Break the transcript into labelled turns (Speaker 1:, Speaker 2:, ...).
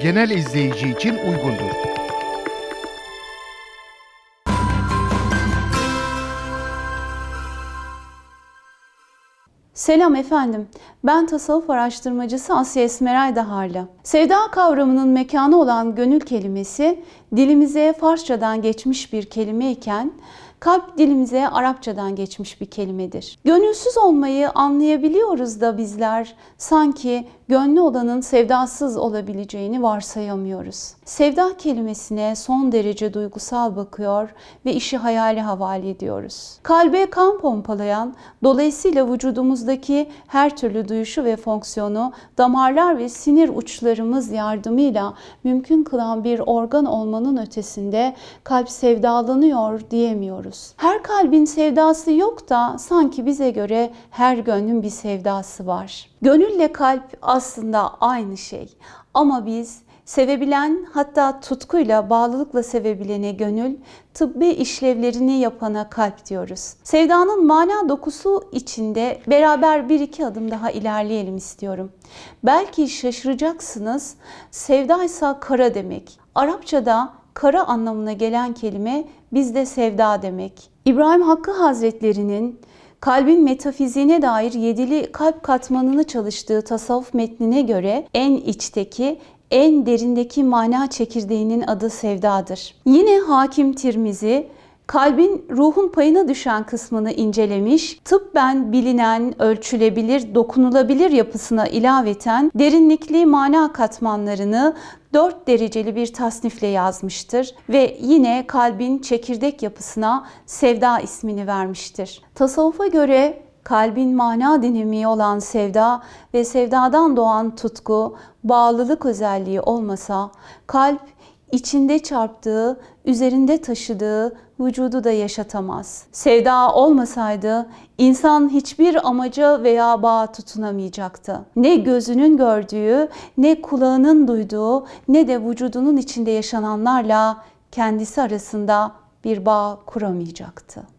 Speaker 1: genel izleyici için uygundur.
Speaker 2: Selam efendim. Ben tasavvuf araştırmacısı Asya Esmeray Daharlı. Sevda kavramının mekanı olan gönül kelimesi dilimize Farsçadan geçmiş bir kelime iken kalp dilimize Arapçadan geçmiş bir kelimedir. Gönülsüz olmayı anlayabiliyoruz da bizler sanki gönlü olanın sevdasız olabileceğini varsayamıyoruz. Sevda kelimesine son derece duygusal bakıyor ve işi hayale havale ediyoruz. Kalbe kan pompalayan, dolayısıyla vücudumuzdaki her türlü duyuşu ve fonksiyonu damarlar ve sinir uçlarımız yardımıyla mümkün kılan bir organ olmanın ötesinde kalp sevdalanıyor diyemiyoruz. Her kalbin sevdası yok da sanki bize göre her gönlün bir sevdası var. Gönülle kalp aslında aynı şey ama biz sevebilen hatta tutkuyla bağlılıkla sevebilene gönül, tıbbi işlevlerini yapana kalp diyoruz. Sevdanın mana dokusu içinde beraber bir iki adım daha ilerleyelim istiyorum. Belki şaşıracaksınız. Sevdaysa kara demek. Arapçada kara anlamına gelen kelime bizde sevda demek. İbrahim Hakkı Hazretleri'nin kalbin metafiziğine dair yedili kalp katmanını çalıştığı tasavvuf metnine göre en içteki, en derindeki mana çekirdeğinin adı sevdadır. Yine Hakim Tirmizi kalbin ruhun payına düşen kısmını incelemiş, tıbben bilinen, ölçülebilir, dokunulabilir yapısına ilaveten derinlikli mana katmanlarını dört dereceli bir tasnifle yazmıştır ve yine kalbin çekirdek yapısına sevda ismini vermiştir. Tasavvufa göre kalbin mana dinamiği olan sevda ve sevdadan doğan tutku, bağlılık özelliği olmasa kalp içinde çarptığı, üzerinde taşıdığı vücudu da yaşatamaz. Sevda olmasaydı insan hiçbir amaca veya bağa tutunamayacaktı. Ne gözünün gördüğü, ne kulağının duyduğu, ne de vücudunun içinde yaşananlarla kendisi arasında bir bağ kuramayacaktı.